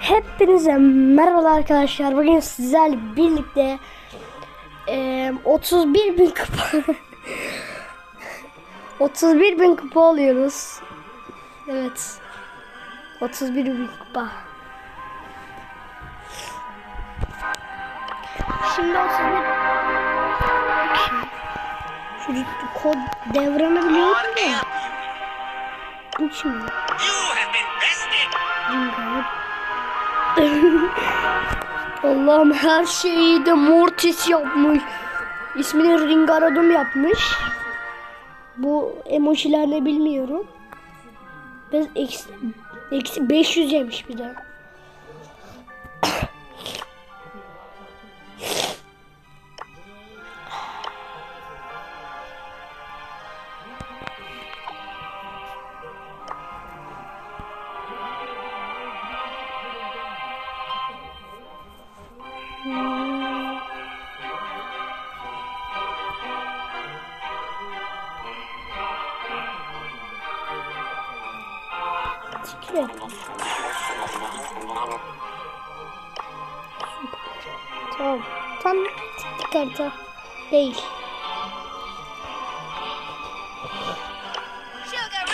Hepinize merhaba arkadaşlar. Bugün sizlerle birlikte eee 31 bin kupa 31 bin kupa alıyoruz. Evet. 31 bin kupa. Şimdi 31 Şu kod devranabiliyor mu? Şimdi. Allah'ım her şeyi de Mortis yapmış. İsmini Ringaradum yapmış. Bu emojiler ne bilmiyorum. Ben eksi, eksi 500 yemiş bir de. Değil.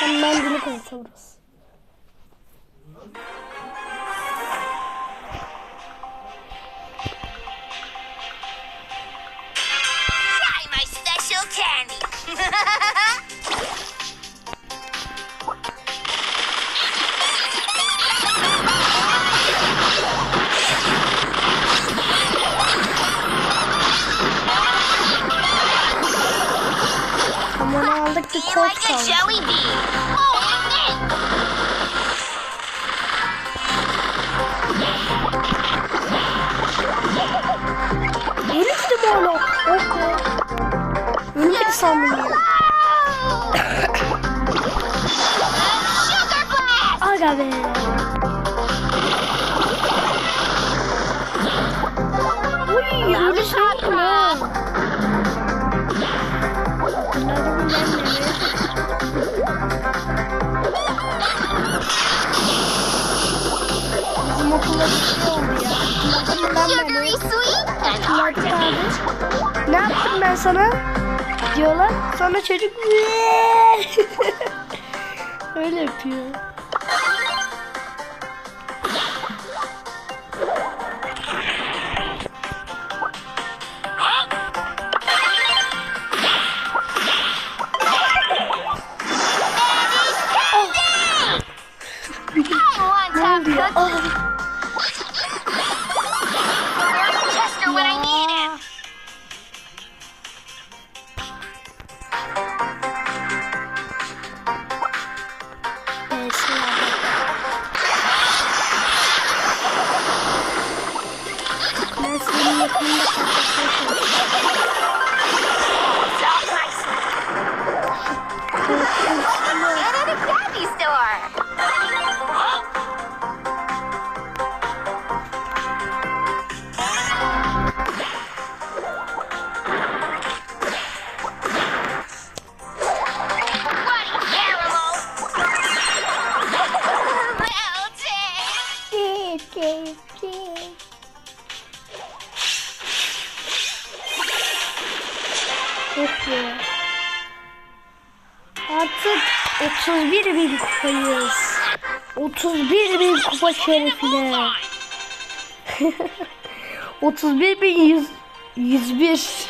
Tam ben bunu burası. Try my special candy. the like a jelly bean. Oh, and then... Ölüm de morlu. Oku. Ölüm de sandım. Aga be. Uy, yanlış yaptım ha. Another one sana? Diyorlar. Sonra çocuk öyle yapıyor. 谢谢。Şerefine. 31 bin 100, 101.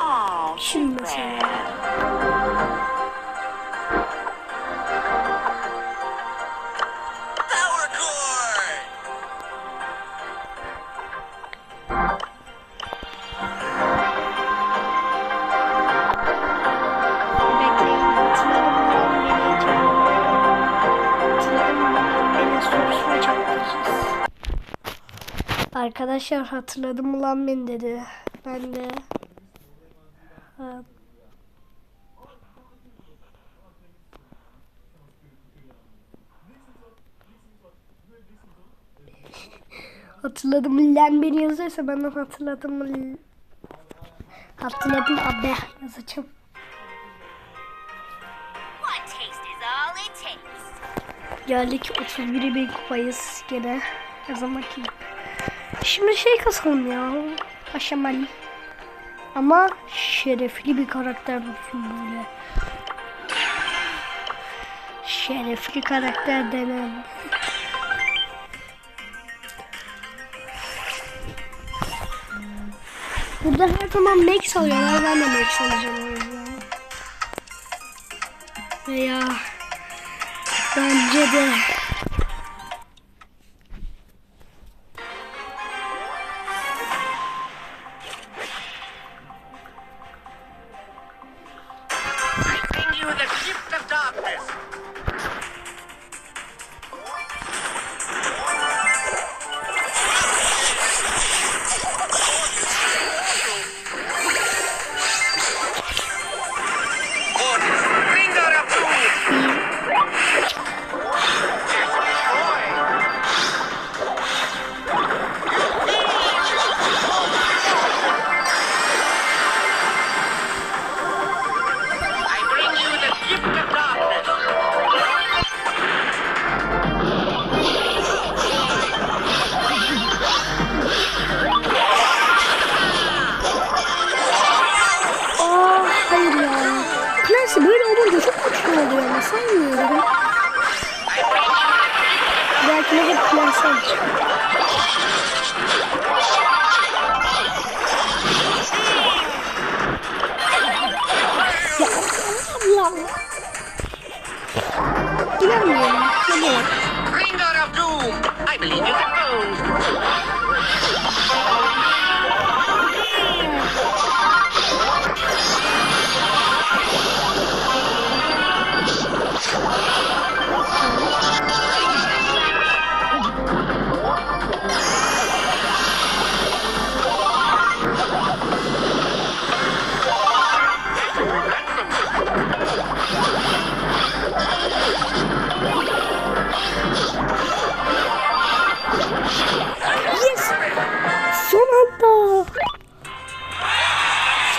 Oh, Şimdi mesela. Arkadaşlar hatırladım mı lan beni dedi. Ben de ha, Hatırladım lan beni yazıyorsa ben de hatırladım Hatırladım abi yazacağım. Geldik 31'e bir kupayız gene. Her zamanki gibi. Şimdi şey kasalım ya. Aşamali. Ama şerefli bir karakter olsun böyle. Şerefli karakter denen. Burada her zaman Max alıyorlar. Ben de Max alacağım o yüzden. Veya bence de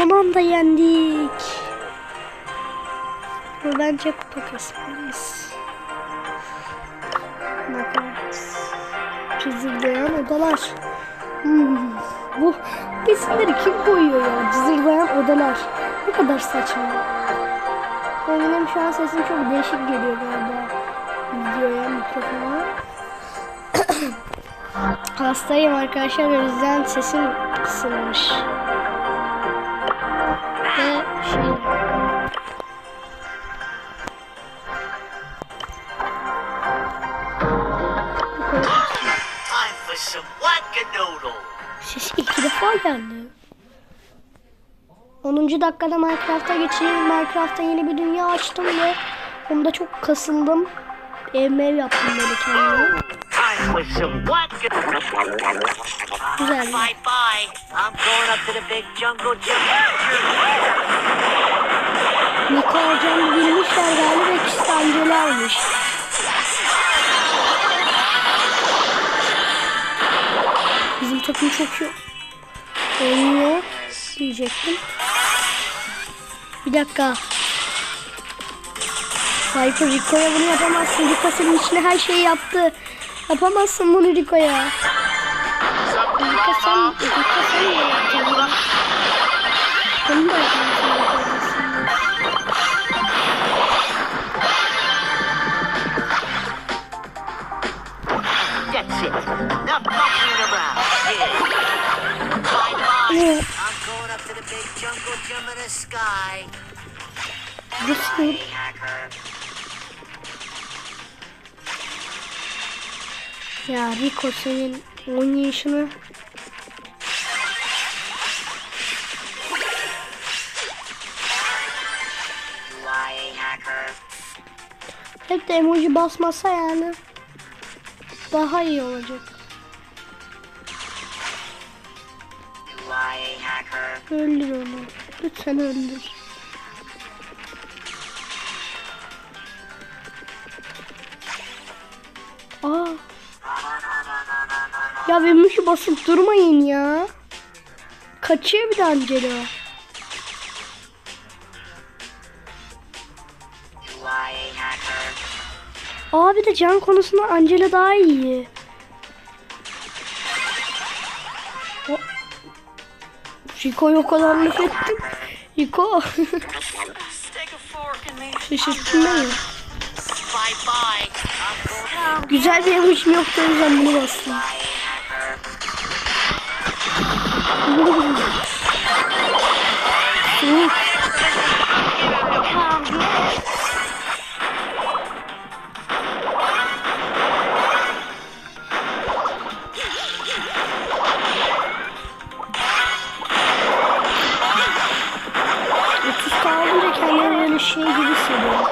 Son anda yendik. Bu bence kupa. Makas. Cızırdayan odalar. Hmm. Bu isimleri kim koyuyor ya? Cızırdayan odalar. Ne kadar saçma. Eminim şu an sesim çok değişik geliyor galiba. Videoya, mikrofona. Hastayım arkadaşlar o yüzden sesim kısılmış. 10. dakikada Minecraft'a geçeyim. Minecraft'ta yeni bir dünya açtım ve onda çok kasıldım. Ev yaptım böyle kendime. Güzel. Niko hocam bilmişler galiba amcalarmış. Bizim takım çok iyi oynuyor diyecektim. Bir dakika. Viper Rico'ya bunu yapamazsın. Rico senin içine her şeyi yaptı. Yapamazsın bunu Rico'ya. Rico sen, Rico sen ne yapacaksın? Bunu da yapamazsın. That's it. Enough monkeying around. Yeah. Bye bye. Nasıl? Ya Rico senin oynayışını hep de emoji basmasa yani daha iyi olacak. Öldür onu. Lütfen öldür. Aa. Ya Vemuş'u basıp durmayın ya. Kaçıyor bir de Angelo. Abi de can konusunda Angela daha iyi. Rico'yu o kadar laf ettim. Rico. Şaşırttın beni. Güzel bir emoji yoktu o yüzden bunu bastım. Otuz şey gibi hissediyorum.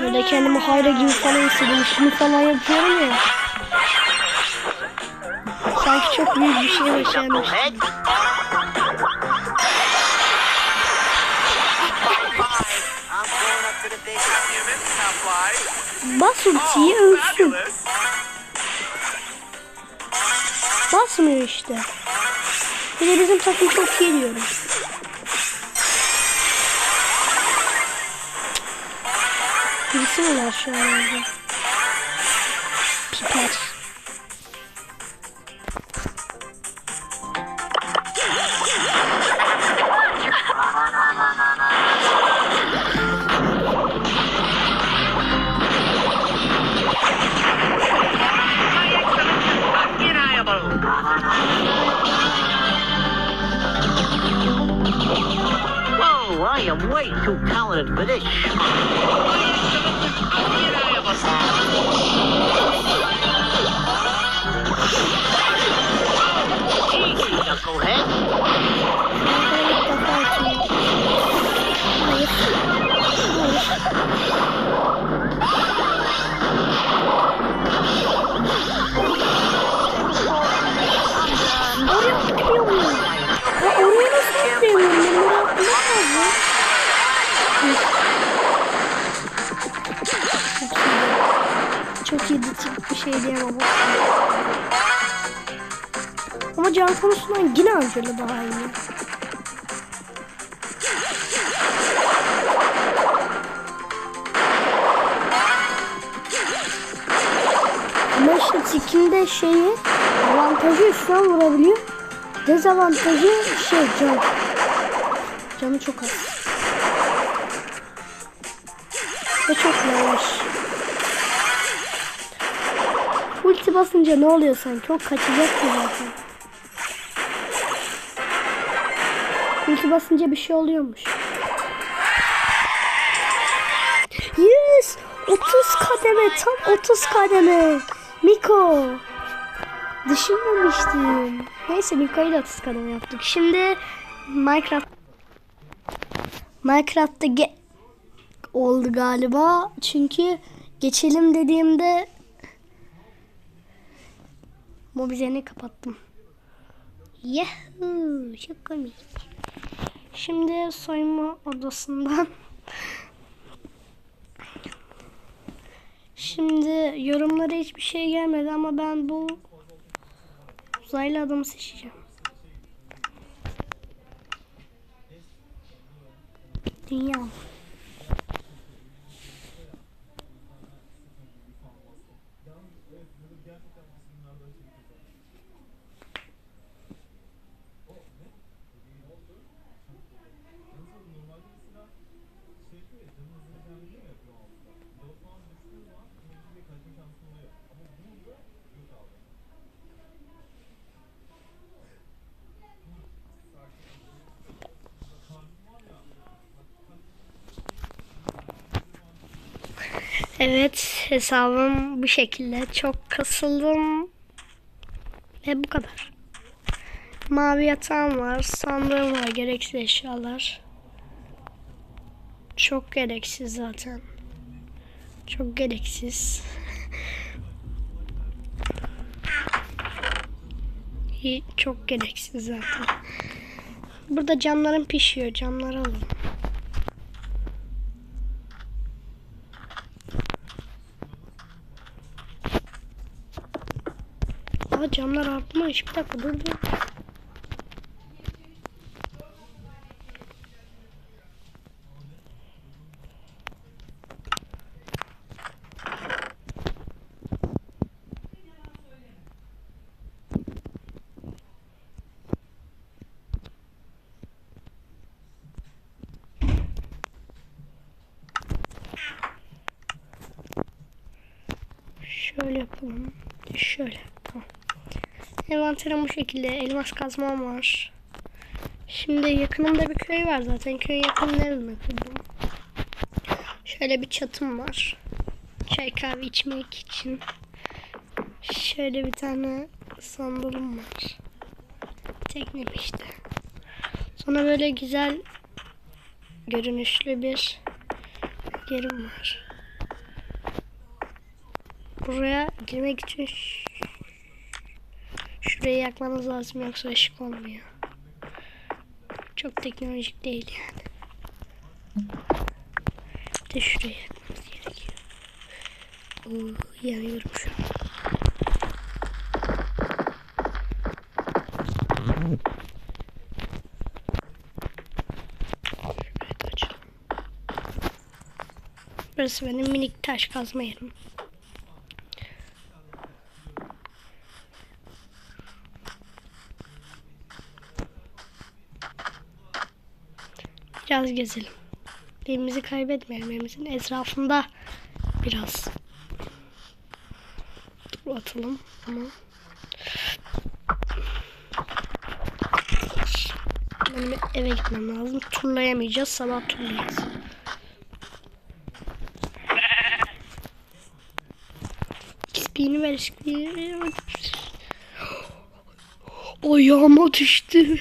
Böyle kendimi hayra gibi falan hissediyorum. Şimdi falan yapıyorum ya. Sanki çok büyük bir şey başarmış. Head. Bye bye. Basmıyor işte. Bir bizim takım çok iyi diyorum. Birisi mi var Çok iyiydi. Bir şey diyemem. Ama can konusundan yine Angela daha iyi. Ama işte tikinde şeyi avantajı üstten vurabiliyor. Dezavantajı şey can. Canı çok az. Ve çok yavaş. Ulti basınca ne oluyor sanki? Çok kaçacak ki zaten. Ulti basınca bir şey oluyormuş. Yes! 30 kademe, tam 30 kademe. Miko. Düşünmemiştim. Neyse Miko'yu da 30 kademe yaptık. Şimdi Minecraft Minecraft'ta ge oldu galiba. Çünkü geçelim dediğimde Mobizen'i kapattım. Yahoo! Çok komik. Şimdi soyunma odasından Şimdi yorumlara hiçbir şey gelmedi ama ben bu uzaylı adamı seçeceğim. Dünya. Evet hesabım bu şekilde. Çok kasıldım. Ve bu kadar. Mavi yatağım var. Sandığım var. Gereksiz eşyalar. Çok gereksiz zaten. Çok gereksiz. Çok gereksiz zaten. Burada camlarım pişiyor. Camları alalım. Aa camlar artmış. Bir dakika dur dur. Şöyle yapalım. Şöyle. Tamam. Envanterim bu şekilde. Elmas kazmam var. Şimdi yakınımda bir köy var zaten. Köyün yakınlarına kurdum. Şöyle bir çatım var. Çay kahve içmek için. Şöyle bir tane sandalım var. Teknem işte. Sonra böyle güzel görünüşlü bir yerim var. Buraya girmek için şurayı yakmanız lazım yoksa ışık olmuyor. Çok teknolojik değil yani. De şurayı yakmamız gerekiyor. Oo, yanıyorum şu an. Burası benim minik taş kazma yerim. Biraz gezelim. Evimizi kaybetmeyelim. Evimizin etrafında biraz tur atalım ama benim eve gitmem lazım. Turlayamayacağız. Sabah turlayacağız. XP'ni ver XP'ni. Ayağıma düştü.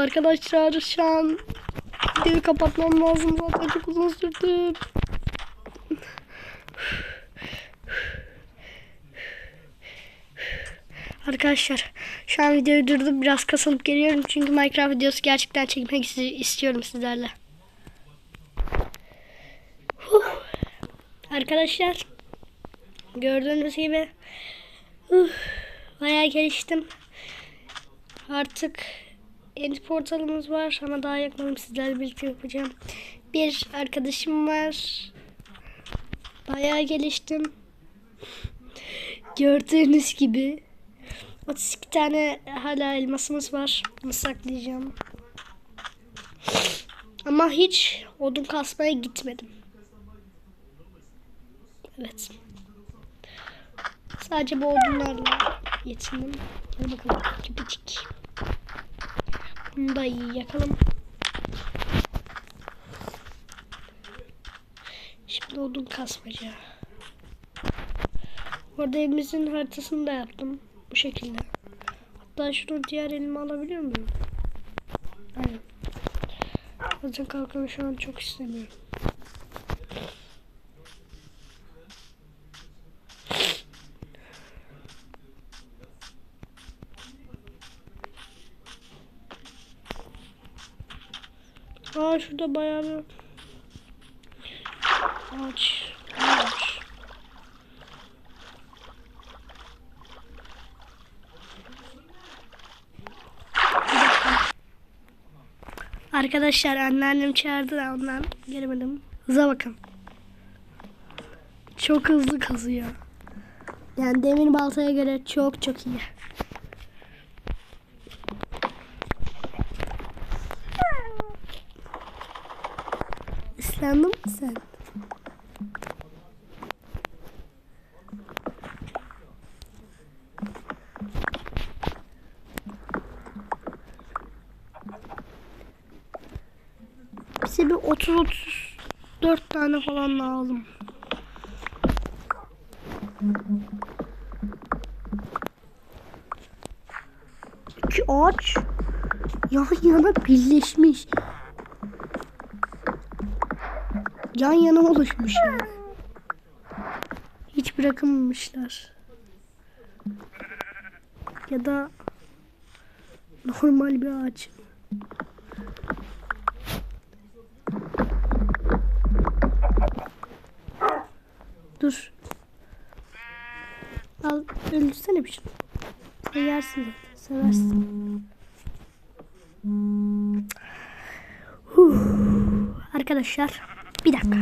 Arkadaşlar şu an videoyu kapatmam lazım zaten çok uzun sürdü. Arkadaşlar şu an videoyu durdum biraz kasılıp geliyorum çünkü Minecraft videosu gerçekten çekmek istiyorum sizlerle. Arkadaşlar gördüğünüz gibi uh, bayağı geliştim. Artık end portalımız var ama daha yapmadım sizlerle birlikte yapacağım. Bir arkadaşım var. Bayağı geliştim. Gördüğünüz gibi 32 tane hala elmasımız var. Bunu saklayacağım. Ama hiç odun kasmaya gitmedim. Evet. Sadece bu odunlarla yetindim. Hadi bakalım. Küpücük. Bunu iyi yakalım. Şimdi odun kasmaca. Orada evimizin haritasını da yaptım. Bu şekilde. Hatta şunu diğer elime alabiliyor muyum? Aynen. Zaten kalkanı şu an çok istemiyorum. Aa şurada bayağı bir ağaç var. Arkadaşlar anneannem çağırdı da ondan gelemedim. Hıza bakın. Çok hızlı kazıyor. Yani demin baltaya göre çok çok iyi. Sen? Bize bir 30-34 tane falan lazım. İki ağaç yan yana birleşmiş. Yan yana oluşmuş. Hiç bırakamamışlar. Ya da normal bir ağaç. Dur. Al öldürsene bir şey. Sen yersin zaten. Seversin. Arkadaşlar bir dakika.